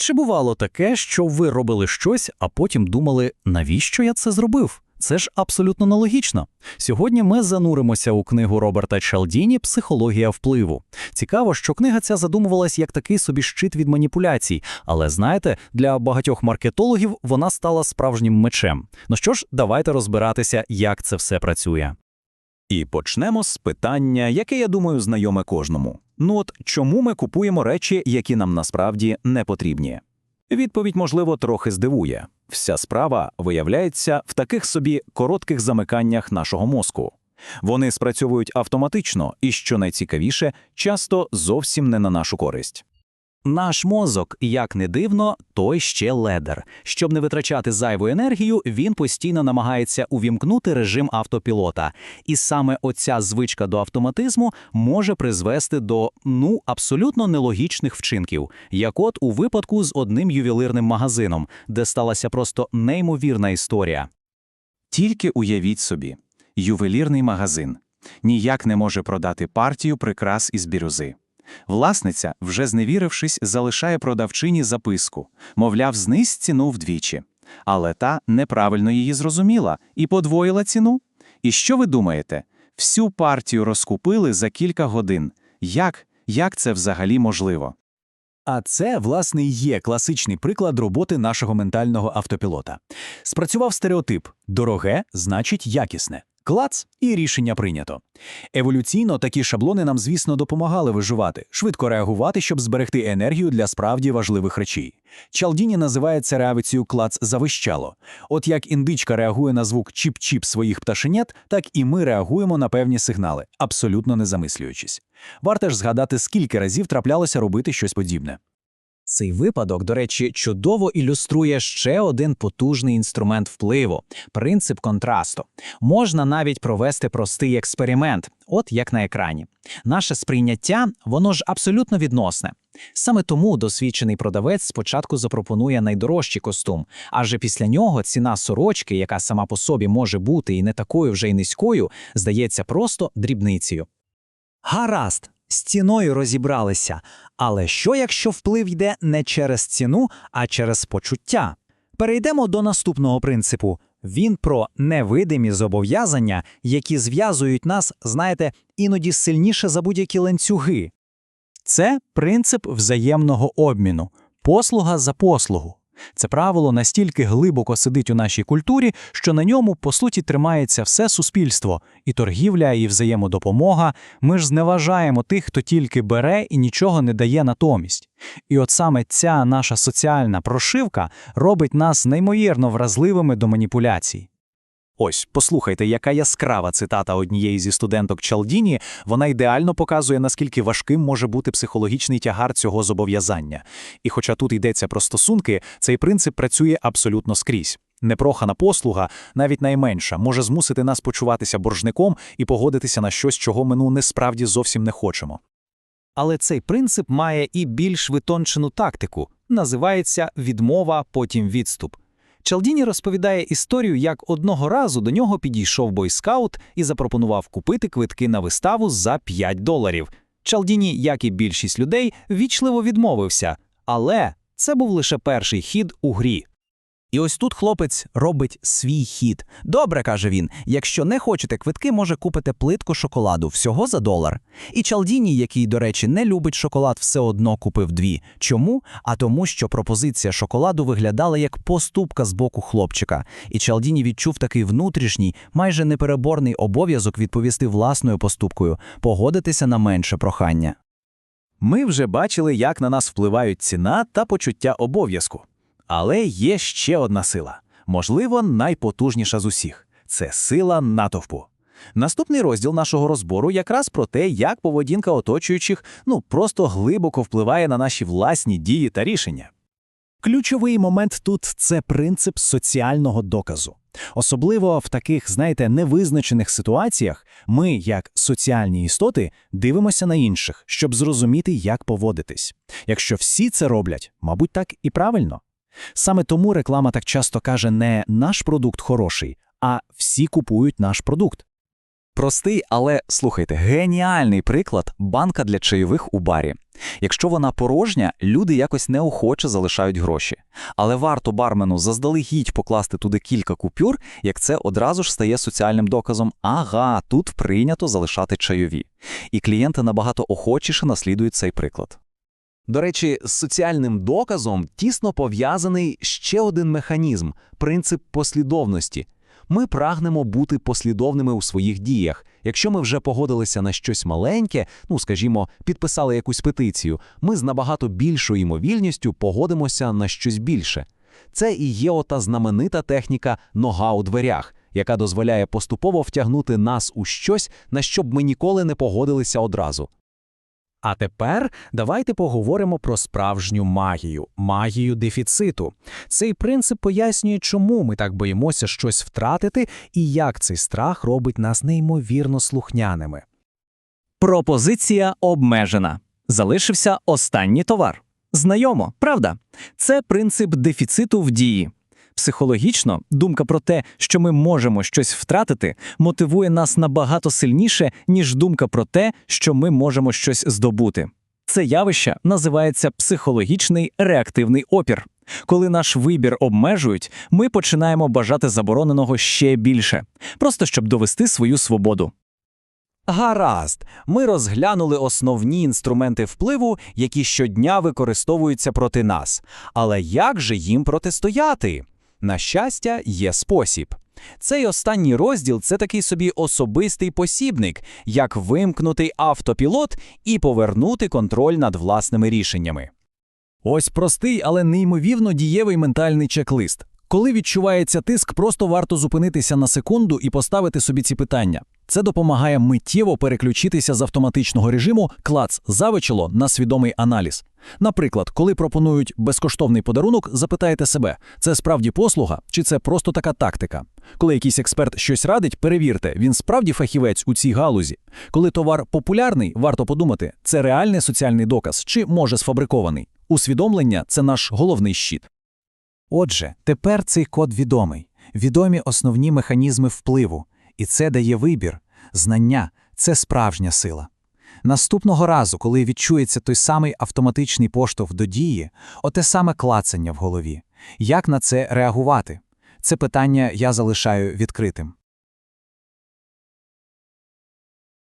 Чи бувало таке, що ви робили щось, а потім думали, навіщо я це зробив? Це ж абсолютно нелогічно. Сьогодні ми зануримося у книгу Роберта Чалдіні Психологія впливу. Цікаво, що книга ця задумувалась як такий собі щит від маніпуляцій, але знаєте, для багатьох маркетологів вона стала справжнім мечем. Ну що ж, давайте розбиратися, як це все працює. І почнемо з питання, яке, я думаю, знайоме кожному. Ну от чому ми купуємо речі, які нам насправді не потрібні? Відповідь, можливо, трохи здивує. Вся справа виявляється в таких собі коротких замиканнях нашого мозку. Вони спрацьовують автоматично і, що найцікавіше, часто зовсім не на нашу користь. Наш мозок, як не дивно, той ще ледер. Щоб не витрачати зайву енергію, він постійно намагається увімкнути режим автопілота. І саме оця звичка до автоматизму може призвести до ну абсолютно нелогічних вчинків, як от у випадку з одним ювелирним магазином, де сталася просто неймовірна історія. Тільки уявіть собі, ювелірний магазин ніяк не може продати партію прикрас із бірюзи. Власниця, вже зневірившись, залишає продавчині записку, мовляв, знизь ціну вдвічі. Але та неправильно її зрозуміла і подвоїла ціну. І що ви думаєте? Всю партію розкупили за кілька годин. Як? Як це взагалі можливо? А це, власне, і є класичний приклад роботи нашого ментального автопілота. Спрацював стереотип дороге значить якісне. Клац і рішення прийнято. Еволюційно такі шаблони нам, звісно, допомагали виживати, швидко реагувати, щоб зберегти енергію для справді важливих речей. Чалдіні називає це клац завищало. От як індичка реагує на звук чіп-чіп своїх пташенят, так і ми реагуємо на певні сигнали, абсолютно не замислюючись. Варто ж згадати, скільки разів траплялося робити щось подібне. Цей випадок, до речі, чудово ілюструє ще один потужний інструмент впливу принцип контрасту. Можна навіть провести простий експеримент, от як на екрані. Наше сприйняття, воно ж абсолютно відносне. Саме тому досвідчений продавець спочатку запропонує найдорожчий костюм, адже після нього ціна сорочки, яка сама по собі може бути і не такою вже й низькою, здається просто дрібницею. Гаразд, з ціною розібралися. Але що, якщо вплив йде не через ціну, а через почуття? Перейдемо до наступного принципу. Він про невидимі зобов'язання, які зв'язують нас, знаєте, іноді сильніше за будь-які ланцюги. Це принцип взаємного обміну, послуга за послугу. Це правило настільки глибоко сидить у нашій культурі, що на ньому, по суті, тримається все суспільство, і торгівля, і взаємодопомога. Ми ж зневажаємо тих, хто тільки бере і нічого не дає натомість. І от саме ця наша соціальна прошивка робить нас неймовірно вразливими до маніпуляцій. Ось, послухайте, яка яскрава цитата однієї зі студенток Чалдіні, вона ідеально показує, наскільки важким може бути психологічний тягар цього зобов'язання. І хоча тут йдеться про стосунки, цей принцип працює абсолютно скрізь. Непрохана послуга, навіть найменша, може змусити нас почуватися боржником і погодитися на щось, чого ми ну несправді зовсім не хочемо. Але цей принцип має і більш витончену тактику, називається відмова, потім відступ. Чалдіні розповідає історію, як одного разу до нього підійшов бойскаут і запропонував купити квитки на виставу за 5 доларів. Чалдіні, як і більшість людей, вічливо відмовився, але це був лише перший хід у грі. І ось тут хлопець робить свій хід. Добре, каже він, якщо не хочете квитки, може купити плитку шоколаду всього за долар. І Чалдіні, який, до речі, не любить шоколад, все одно купив дві. Чому? А тому, що пропозиція шоколаду виглядала як поступка з боку хлопчика. І Чалдіні відчув такий внутрішній, майже непереборний обов'язок відповісти власною поступкою, погодитися на менше прохання. Ми вже бачили, як на нас впливають ціна та почуття обов'язку. Але є ще одна сила, можливо, найпотужніша з усіх це сила натовпу. Наступний розділ нашого розбору якраз про те, як поведінка оточуючих ну просто глибоко впливає на наші власні дії та рішення. Ключовий момент тут це принцип соціального доказу. Особливо в таких, знаєте, невизначених ситуаціях ми, як соціальні істоти, дивимося на інших, щоб зрозуміти, як поводитись. Якщо всі це роблять, мабуть, так і правильно. Саме тому реклама так часто каже не наш продукт хороший, а всі купують наш продукт. Простий, але слухайте, геніальний приклад банка для чайових у барі. Якщо вона порожня, люди якось неохоче залишають гроші. Але варто бармену заздалегідь покласти туди кілька купюр, як це одразу ж стає соціальним доказом. Ага, тут прийнято залишати чайові. І клієнти набагато охочіше наслідують цей приклад. До речі, з соціальним доказом тісно пов'язаний ще один механізм принцип послідовності. Ми прагнемо бути послідовними у своїх діях. Якщо ми вже погодилися на щось маленьке, ну скажімо, підписали якусь петицію, ми з набагато більшою ймовірністю погодимося на щось більше. Це і є ота знаменита техніка нога у дверях, яка дозволяє поступово втягнути нас у щось, на що б ми ніколи не погодилися одразу. А тепер давайте поговоримо про справжню магію магію дефіциту. Цей принцип пояснює, чому ми так боїмося щось втратити і як цей страх робить нас неймовірно слухняними. Пропозиція обмежена. Залишився останній товар. Знайомо, правда? Це принцип дефіциту в дії. Психологічно, думка про те, що ми можемо щось втратити, мотивує нас набагато сильніше, ніж думка про те, що ми можемо щось здобути. Це явище називається психологічний реактивний опір. Коли наш вибір обмежують, ми починаємо бажати забороненого ще більше, просто щоб довести свою свободу. Гаразд, ми розглянули основні інструменти впливу, які щодня використовуються проти нас. Але як же їм протистояти? На щастя, є спосіб. Цей останній розділ це такий собі особистий посібник, як вимкнути автопілот і повернути контроль над власними рішеннями. Ось простий, але неймовірно дієвий ментальний чек-лист. Коли відчувається тиск, просто варто зупинитися на секунду і поставити собі ці питання. Це допомагає миттєво переключитися з автоматичного режиму клац завичило на свідомий аналіз. Наприклад, коли пропонують безкоштовний подарунок, запитайте себе, це справді послуга чи це просто така тактика. Коли якийсь експерт щось радить, перевірте, він справді фахівець у цій галузі. Коли товар популярний, варто подумати, це реальний соціальний доказ чи може сфабрикований. Усвідомлення це наш головний щит. Отже, тепер цей код відомий, відомі основні механізми впливу, і це дає вибір. Знання це справжня сила. Наступного разу, коли відчується той самий автоматичний поштовх до дії, оте саме клацання в голові. Як на це реагувати? Це питання я залишаю відкритим.